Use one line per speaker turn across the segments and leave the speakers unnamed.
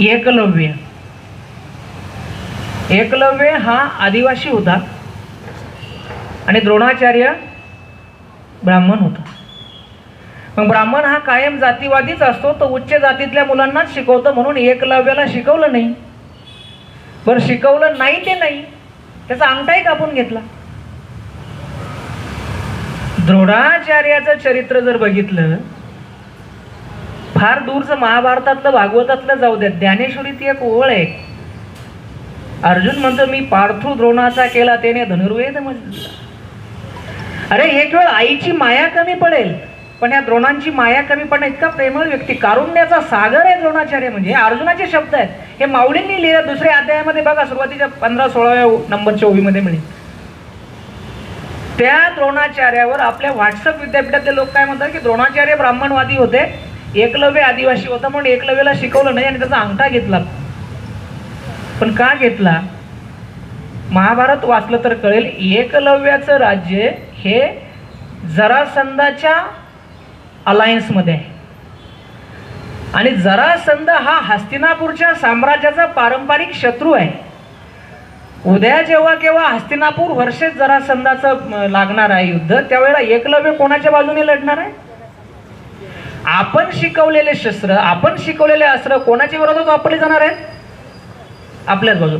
एकलव्य. एकलव्य हा आदिवासी होता आणि द्रोणाचार्य ब्राह्मण होता. मग ब्राह्मण हा कायम जातीवादीच असतो तो उच्च जातीतल्या मुलांनाच शिकवतो म्हणून एकलव्याला शिकवलं नाही. बरं शिकवलं नाही ते नाही त्याचा अंगठाही कापून घेतला. द्रोणाचार्याचं चरित्र जर बघितलं फार दूरचं महाभारतातलं भागवतातलं जाऊ द्या. ज्ञानेश्वरी ती एक ओळ आहे. अर्जुन म्हणतो मी पार्थू द्रोणाचा केला त्याने धनुर्वेद मजला अरे एक वेळ आईची माया कमी पडेल पण या द्रोणांची माया कमी पडणं इतका प्रेमळ व्यक्ती. कारुण्याचा सागर आहे द्रोणाचार्य म्हणजे. हे अर्जुनाचे शब्द आहेत. हे माऊलींनी लिहिलं दुसऱ्या अध्यायामध्ये बघा सुरुवातीच्या पंधरा सोळाव्या नंबरच्या ओळीमध्ये मिळेल त्या द्रोणाचार्यावर आपल्या व्हॉट्सअप विद्यापीठातले लोक काय म्हणतात की द्रोणाचार्य ब्राह्मणवादी होते. एकलव्य आदिवासी होता म्हणून एकलव्याला शिकवलं नाही आणि त्याचा अंगठा घेतला. पण का घेतला? महाभारत वाचलं तर कळेल एकलव्याचं राज्य हे जरासंधाच्या अलायन्समध्ये आहे. आणि जरासंध हा हस्तिनापूरच्या साम्राज्याचा पारंपरिक शत्रू आहे. उद्या जेव्हा केव्हा हस्तिनापूर वर्षेच जरासंधाचं लागणार आहे युद्ध त्यावेळेला एकलव्य कोणाच्या बाजूने लढणार आहे? आपण शिकवलेले शस्त्र आपण शिकवलेले अस्त्र कोणाच्या विरोधात वापरले जाणार आहेत? आपल्याच बाजू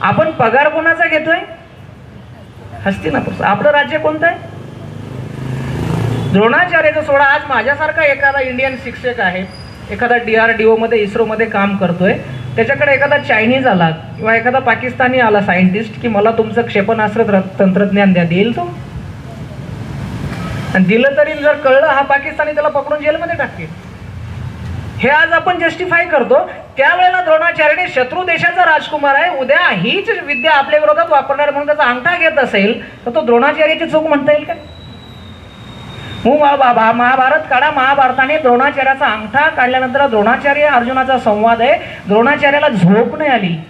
आपण पगार कोणाचा घेतोय? हस्तिनापूरचा. आपलं राज्य कोणतं आहे? द्रोणाचार्याचा सोडा. आज माझ्यासारखा एखादा इंडियन शिक्षक आहे एखादा डी आर डी ओमध्ये इस्रोमध्ये काम करतोय त्याच्याकडे एखादा चायनीज आला किंवा एखादा पाकिस्तानी आला सायंटिस्ट की मला तुमचं क्षेपणास्त्र तंत्रज्ञान द्या. देईल तो? आणि दिलं तरी जर कळलं हा पाकिस्तानी त्याला पकडून जेलमध्ये टाकतील. हे आज आपण जस्टिफाय करतो. त्यावेळेला द्रोणाचार्याने शत्रू देशाचा राजकुमार आहे. उद्या हीच विद्या आपल्या विरोधात वापरणार म्हणून त्याचा अंगठा घेत असेल तर तो द्रोणाचार्याची चूक म्हणता येईल का? मग मा- महाभारत काढा. महाभारताने द्रोणाचार्याचा अंगठा काढल्यानंतर द्रोणाचार्य अर्जुनाचा संवाद आहे. द्रोणाचार्याला झोप नाही आली.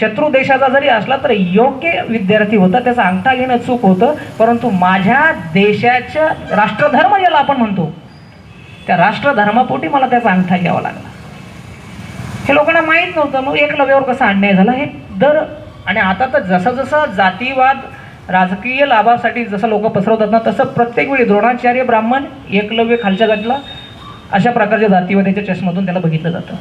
शत्रू देशाचा जरी असला तर योग्य विद्यार्थी होता त्याचा अंगठा घेणं चूक होतं परंतु माझ्या देशाच्या राष्ट्रधर्म ज्याला आपण म्हणतो. त्या राष्ट्रधर्मापोटी मला त्याचा अंगठा घ्यावा लागला. हे लोकांना माहीत नव्हतं मग एकलव्यावर कसा अन्याय झाला? हे दर आणि आता तर जसं जसं जातीवाद राजकीय लाभासाठी जसं लोक पसरवतात ना तसं प्रत्येक वेळी द्रोणाचार्य ब्राह्मण एकलव्य खालच्या जातीला अशा प्रकारच्या जातीवाद्याच्या चष्मातून त्याला बघितलं जातं.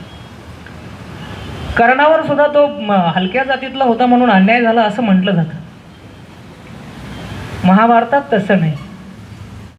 कर्णावर सुद्धा तो म, हलक्या जातीतला होता म्हणून अन्याय झाला असं म्हटलं जातं. महाभारतात तसं नाही.